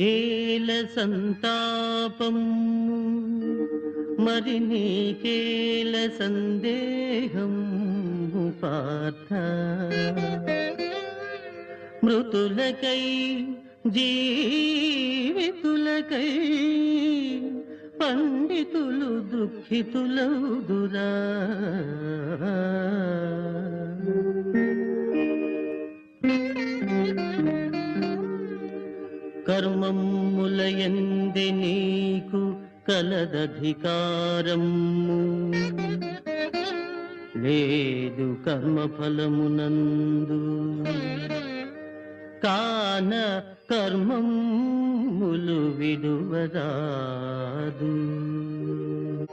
ఏల సంతాపము మరి నీకేల సందేహం పార్థ. మృతులకై జీవితులకై పండితులు దుఃఖితులౌదురా ఉంది నీకు కలదధికారము. లేదు కర్మఫలమునందు. కాన కర్మములు విడువరాదు.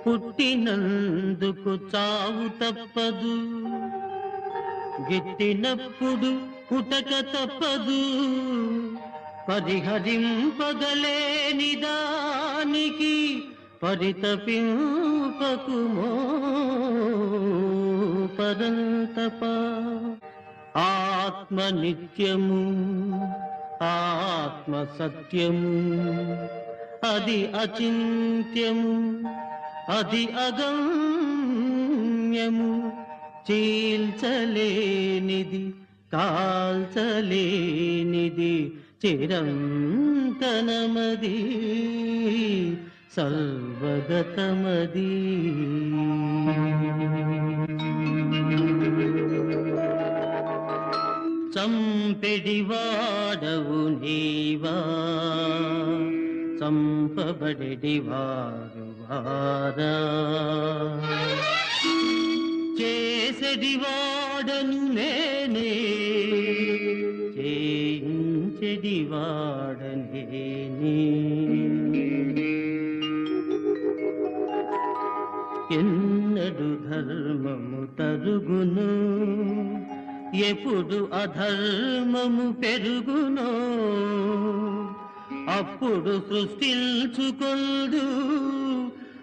పుట్టినందుకు చావు తప్పదు. గిట్టినప్పుడు పుటక తప్పదు. పరిహరింపగలేని దానికి పరితపింపకుమో పరంతప ఆత్మ నిత్యము ఆత్మ సత్యము అది అచింత్యము అది అగమ్యము చీల్చలేనిది తాల్చలేనిది చిరంతనమది సర్వగతమది. చంపెడివాడవు నీవా చంపబడెడివారు వారా వాడను నేనే. చేయించెడివాడనేనే ఎన్నడు ధర్మము తరుగును ఎప్పుడు అధర్మము పెరుగును. అప్పుడు సృష్టించుకొందు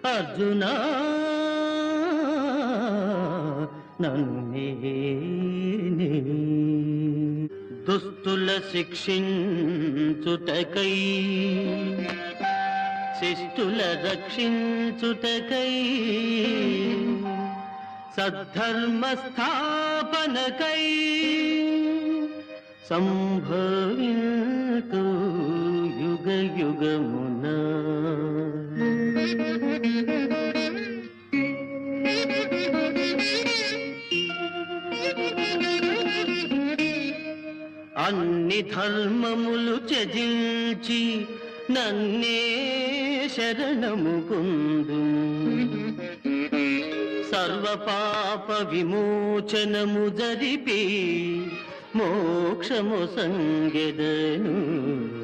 అర్జునా నన్ను నేనే దుస్తుల శిక్షించుటకై శిష్టుల రక్షించుటకై సద్ధర్మ స్థాపనకై సంభవింతు యుగ యుగమున Thank you. అన్ని ధర్మములు త్యజించి నన్నే శరణము పొందు. సర్వ పాప విమోచనము జరిపి మోక్షము సంగెదను.